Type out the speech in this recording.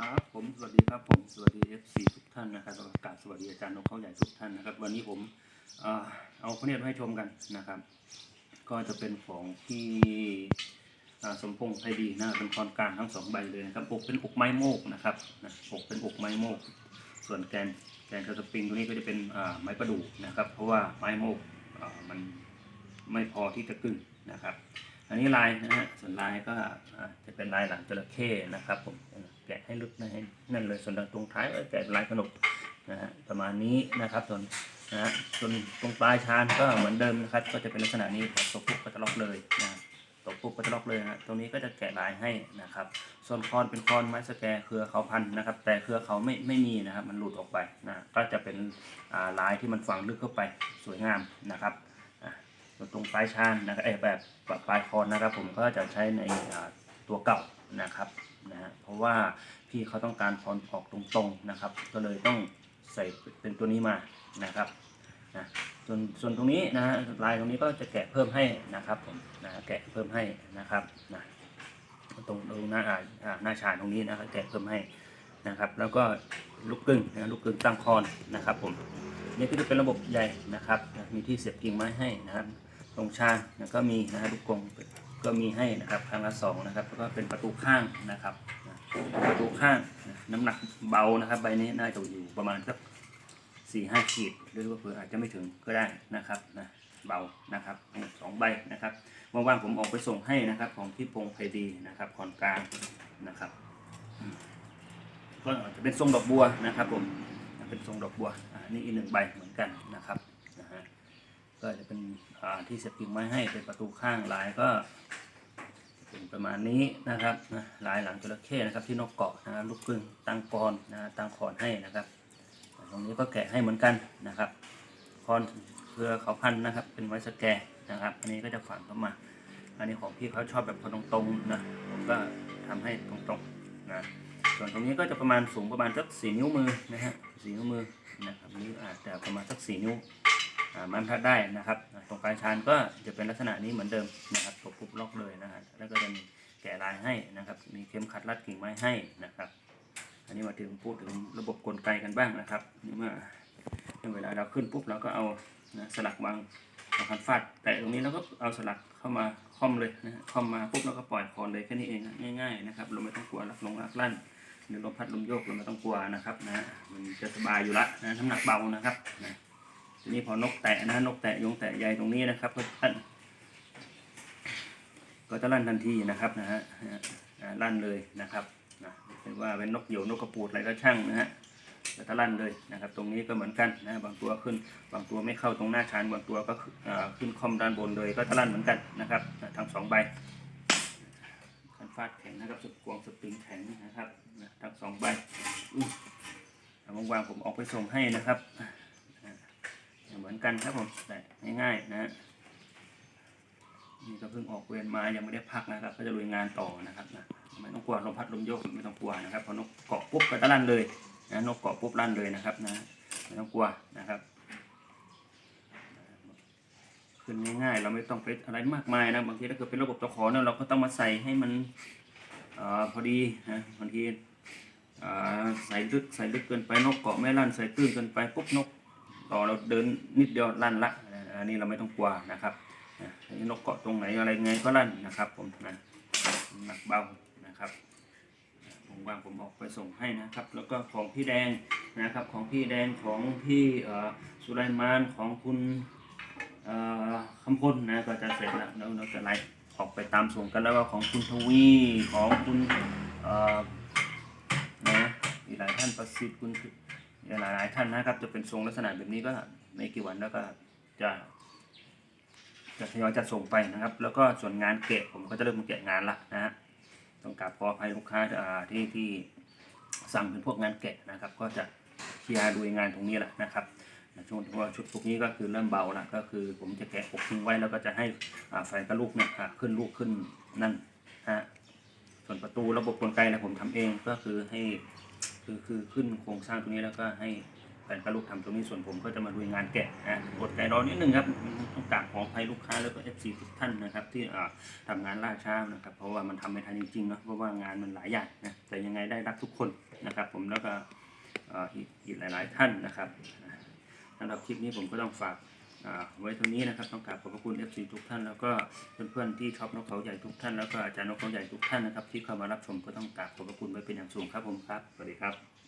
ครับผมสวัสดีครับผมสวัสดี FC ทุกท่านนะครับแล้วก็กราบสวัสดีอาจารย์นกเขาใหญ่ทุกท่านนะครับ วันนี้ผมเอ่อเอาพระเนตรมาให้ชมกันนะครับ ก็จะเป็นของที่สมพงษ์ไทยดีนะเป็นคอนกลางทั้งสองใบเลยนะครับอกเป็นอกไม้โมกนะครับนะอกเป็นอกไม้โมก ส่วนแกนแกนกระสปริงตัวนี้ก็จะเป็นไม้ประดู่นะครับ เพราะว่าไม้โมกมันไม่พอที่จะกึ่งนะครับ อันนี้ลายนะฮะส่วนลายก็จะเป็นลายหลังจระเข้นะครับผม ให้ลึกให้นั่นเลยส่วนตรงท้ายก็แกะลายขนมนะฮะประมาณนี้นะครับส่วนนะฮะส่วนตรงปลายชานก็เหมือนเดิมนะครับ ก็จะเป็นลักษณะนี้ตกปุ๊บก็จะล็อกเลยนะตกปุ๊บก็จะล็อกเลยนะตรงนี้ก็จะแกะลายให้นะครับ ส่วนคอนเป็นคอนไม้สแกร์เครือเขาพันนะครับ แต่เครือเขาไม่ไม่มีนะครับ มันหลุดออกไปนะก็จะเป็นลายที่มันฝังลึกเข้าไปสวยงามนะครับตรงปลายชานนะครับแบบปลายคอนนะครับ ผมก็จะใช้ในตัวเก่านะครับ นะฮะเพราะว่าพี่เขาต้องการคอนออกตรงๆนะครับ ก็เลยต้องใส่เป็นตัวนี้มานะครับนะส่วนส่วนตรงนี้นะฮะลายตรงนี้ก็จะแกะเพิ่มให้นะครับผมนะแกะเพิ่มให้นะครับนะตรงตรงหน้าอ่าหน้าชานตรงนี้นะครับแกะเพิ่มให้นะครับ แล้วก็ลูกกึ่งนะลูกกึ่งตั้งคอนนะครับผมนี่ก็จะเป็นระบบใหญ่นะครับ มีที่เสียบกิ่งไม้ให้นะครับ ตรงชานนะก็มีนะลูกกง ก็มีให้นะครับครั้งละสองนะครับแล้วก็เป็นประตูข้างนะครับประตูข้างนะน้ำหนักเบานะครับ ใบนี้น่าจะอยู่ประมาณสักสี่ห้าขีดหรือว่าเผื่ออาจจะไม่ถึงก็ได้นะครับนะเบานะครับสองใบนะครับว่างๆผมออกไปส่งให้นะครับ ของพี่พงไพดีนะครับขอนกลางนะครับ ก็จะเป็นทรงดอกบัวนะครับผมเป็นทรงดอกบัวอ่านี่อีกหนึ่งใบเหมือนกันนะครับ ก็จะเป็นที่เสียบกิ่งไม้ให้เป็นประตูข้างลายก็เป็นประมาณนี้นะครับนะลายหลังจระเข้นะครับที่นกเกาะนะครับลูกกึ่งตั้งกรนะตั้งขอนให้นะครับตรงนี้ก็แกะให้เหมือนกันนะครับคอนเครือเขาพันนะครับ เป็นไว้สแกร์นะครับ อันนี้ก็จะฝังเข้ามา อันนี้ของพี่เขาชอบแบบพอตรงๆนะผมก็ทำให้ตรงๆนะส่วนตรงนี้ก็จะประมาณสูงประมาณสักสี่นิ้วมือนะฮะสี่นิ้วมือนะครับนิ้วอาจจะประมาณสักสี่นิ้ว มันทัดได้นะครับ ตรงปลายชานก็จะเป็นลักษณะนี้เหมือนเดิมนะครับตบปุ๊บล็อกเลยนะฮะแล้วก็จะมีแกะลายให้นะครับ มีเข็มขัดรัดกิ่งไม้ให้นะครับ อันนี้มาถึงพูดถึงระบบกลไกกันบ้างนะครับนี่เมื่อเวลาเราขึ้นปุ๊บเราก็เอานะสลักวางวาคันฟาดแต่ตรงนี้เราก็เอาสลักเข้ามาค่อมเลยนะค่อมมาปุ๊บเราก็ปล่อยคอนเลยแค่นี้เองง่ายๆนะครับเราไม่ต้องกลัวลักลงลักลั่นหรือลมพัดลมโยกเราไม่ต้องกลัวนะครับนะมันจะสบายอยู่ละนะน้ำหนักเบานะครับนะ นี้พอนกแตะนะนกแตะยงแตะใยตรงนี้นะครับก็ลั่นก็จะลั่นทันทีนะครับนะฮะลั่นเลยนะครับนะเป็นว่าเป็นนกเหยี่ยวนกกระปูดอะไรก็ช่างนะฮะแล้วก็ลั่นเลยนะครับ ตรงนี้ก็เหมือนกันนะบางตัวขึ้น บางตัวไม่เข้าตรงหน้าชานบางตัวก็ขึ้นคอมด้านบนเลยก็จะลั่นเหมือนกันนะครับทั้งสองใบคันฟาดแข็งนะครับสุดกวงสปริงแข็งนะครับทั้งสองใบอุ้ยเอาวางๆผมออกไปส่งให้นะครับ เหมือนกันครับผมแต่ง่ายๆนะนี่ก็เพิ่งออกเวรมายังไม่ได้พักนะครับ ก็จะลุยงานต่อนะครับนะไม่ต้องกลัวลมพัดลมโยกไม่ต้องกลัวนะครับพอนกเกาะปุ๊บก็จะลั่นเลยนะนกเกาะปุ๊บลั่นเลยนะครับนะไม่ต้องกลัวนะครับขึ้นง่ายๆเราไม่ต้องไปอะไรมากมายนะบางทีถ้าเกิดเป็นระบบตะขอเนี่ยเราก็ต้องมาใส่ให้มันอพอดีนะบางทีใส่ลึกใส่ลึกเกินไปนกเกาะไม่ลั่นใส่ตื้นเกินไปปุ๊บนก ต่อเราเดินนิดเดียวลั่นละอันนี้เราไม่ต้องกลัวนะครับนกเกาะตรงไหนอะไรไงก็ลั่นนะครับ ผมนะหนักเบานะครับผมวางผมออกไปส่งให้นะครับ แล้วก็ของพี่แดงนะครับของพี่แดงของพี่สุไลมานของคุณคำพลนะก็จะเสร็จแล้วแล้วเราจะไล่ออกไปตามส่งกันแล้วก็ของคุณทวีของคุณนะอีกหลายท่านประสิทธิ์คุณ หลายหลายท่านนะครับ จะเป็นทรงลักษณะแบบนี้ก็ไม่กี่วันแล้วก็จะจะทยอยจัดส่งไปนะครับ แล้วก็ส่วนงานเกะผมก็จะเริ่มเกะงานละนะฮะต้องกราบขออภัยลูกค้าที่ที่สั่งเป็นพวกงานแกะนะครับ ก็จะเคลียร์ดูงานตรงนี้แหละนะครับช่วงที่ว่าชุดพวกนี้ก็คือเริ่มเบาแล้วก็คือผมจะแกะปกทิ้งไว้แล้วก็จะให้อ่าแฟนกับลูกเนี่ยขึ้นลูกขึ้นนั่นฮะส่วนประตูระบบกลไกเนี่ยผมทำเองก็คือให้ คือคือขึ้นโครงสร้างตรงนี้แล้วก็ให้แฟนก็ลูกทำตรงนี้ส่วนผมก็จะมาลุยงานแกะนะกดใจรอนิดนึงครับต้องกราบขออภัยลูกค้าแล้วก็ FC ทุกท่านนะครับ ที่อ่าทำงานล่าช้านะครับ เพราะว่ามันทำไม่ทันจริงๆเนาะเพราะว่างานมันหลายอย่างนะแต่ยังไงได้รับทุกคนนะครับ ผมแล้วก็อีกหลาย ๆ ท่านนะครับสำหรับคลิปนี้ผมก็ต้องฝาก ไว้เท่านี้นะครับต้องกราบขอบพระคุณ FC ทุกท่านแล้วก็เพื่อนๆที่ชอบนกเขาใหญ่ทุกท่านแล้วก็อาจารย์นกเขาใหญ่ทุกท่านนะครับที่เข้ามารับชมก็ต้องกราบขอบพระคุณไว้เป็นอย่างสูงครับผมครับสวัสดีครับ